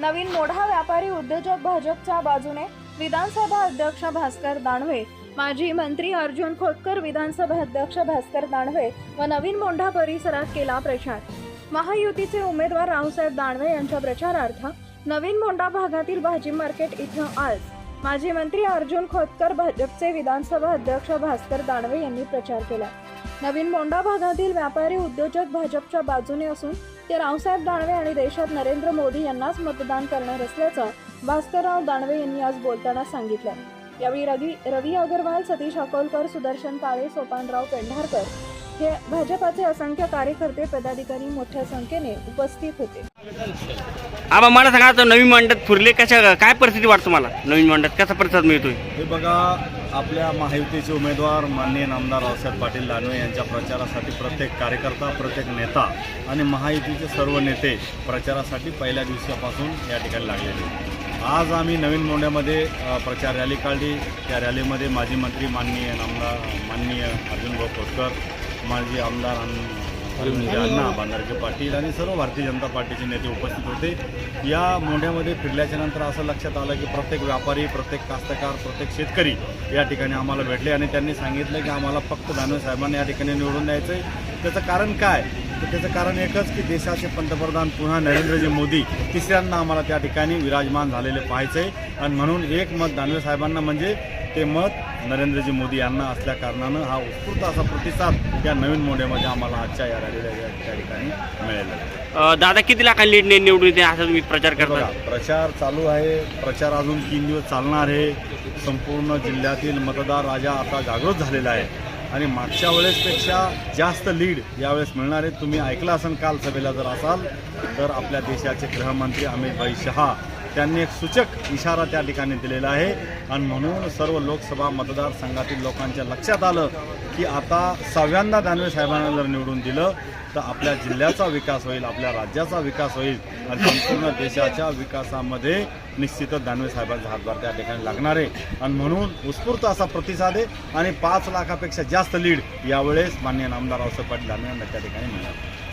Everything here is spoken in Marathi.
नवीन मोढा व्यापारी उद्योजक भाजपच्या बाजूने विधानसभा अध्यक्ष भास्कर दानवे माजी मंत्री अर्जुन खोतकर विधानसभा अध्यक्ष भास्कर दानवे व नवीन मोंढा परिसरात केला प्रचार. महायुतीचे उमेदवार रावसाहेब दानवे यांच्या प्रचारार्थ नवीन मोंढा भागातील भाजी मार्केट इथं आज माजी मंत्री अर्जुन खोतकर भाजपचे विधानसभा अध्यक्ष भास्कर दानवे यांनी प्रचार केला. नवीन मोंडा भागातील व्यापारी उद्योजक भाजपच्या बाजूने असून ते रावसाहेब दानवे आणि देशात नरेंद्र मोदी यांनाच मतदान करणार असल्याचं भास्करराव दानवे यांनी आज बोलताना सांगितलं. यावेळी रवी रवी अगरवाल सतीश अकोलकर सुदर्शन काळे सोपानराव पेंढारकर हे भाजपाचे असंख्य कार्यकर्ते पदाधिकारी मोठ्या संख्येने उपस्थित होते. आबा मला सांगा आता नवीन मंडळात फिरले कशा काय परिस्थिती वाटतो मला नवीन मंडळात कसा प्रतिसाद मिळतोय? हे बघा आपल्या महायुतीचे उमेदवार माननीय नामदार रावसाहेब पाटील दानवे यांच्या प्रचारासाठी प्रत्येक कार्यकर्ता प्रत्येक नेता आणि महायुतीचे सर्व नेते प्रचारासाठी पहिल्या दिवसापासून या ठिकाणी लागलेले आज आम्ही नवीन मोंड्यामध्ये प्रचार रॅली काढली. त्या रॅलीमध्ये माजी मंत्री माननीय आमदार माननीय अर्जुनभाऊ खोतकर माजी आमदार अन- म्हणजे अण्णा बांधारके पाटील आणि सर्व भारतीय जनता पार्टीचे नेते उपस्थित होते. या मोंढ्यामध्ये फिरल्याच्या नंतर असं लक्षात आलं की प्रत्येक व्यापारी प्रत्येक कास्तकार प्रत्येक शेतकरी या ठिकाणी आम्हाला भेटले आणि त्यांनी सांगितलं की आम्हाला फक्त दानवे साहेबांना या ठिकाणी निवडून द्यायचं आहे त्याचं कारण काय? तर त्याचं कारण एकच की देशाचे पंतप्रधान पुन्हा नरेंद्रजी मोदी तिसऱ्यांदा आम्हाला त्या ठिकाणी विराजमान झालेले पाहायचं आहे आणि म्हणून एक मत दानवे साहेबांना म्हणजे ते मत नरेंद्रजी मोदी यांना असल्या कारणानं हा उत्स्फूर्त असा प्रतिसाद या नवीन मोढ्यामध्ये आम्हाला आजच्या या रॅलीला या त्या ठिकाणी. अं, दादा किती लाखांनी लीडने निवडून येते असं तुम्ही प्रचार करता? प्रचार चालू आहे. प्रचार अजून तीन दिवस चालणार आहे. संपूर्ण जिल्ह्यातील मतदार राजा आता जागृत झालेला आहे. आणि मागच्या वेळेसपेक्षा जास्त लीड यावेळेस मिळणार आहे. तुम्ही ऐकलं असेल काल सभेला जर असाल तर आपल्या देशाचे गृहमंत्री अमित भाई शहा त्यांनी एक सूचक इशारा त्या ठिकाणी दिलेला आहे. आणि म्हणून सर्व लोकसभा मतदारसंघातील लोकांच्या लक्षात आलं की आता सहाव्यांदा दानवे साहेबांना जर निवडून दिलं तर आपल्या जिल्ह्याचा विकास होईल आपल्या राज्याचा विकास होईल. आणि संपूर्ण देशाच्या विकासामध्ये निश्चितच दानवे साहेबांचा हातभार त्या ठिकाणी लागणार आहे. आणि म्हणून उत्स्फूर्त असा प्रतिसाद आहे. आणि पाच लाखापेक्षा जास्त लीड यावेळेस माननीय नामदार रावसाहेब पाटील दानवे यांना त्या ठिकाणी मिळणार.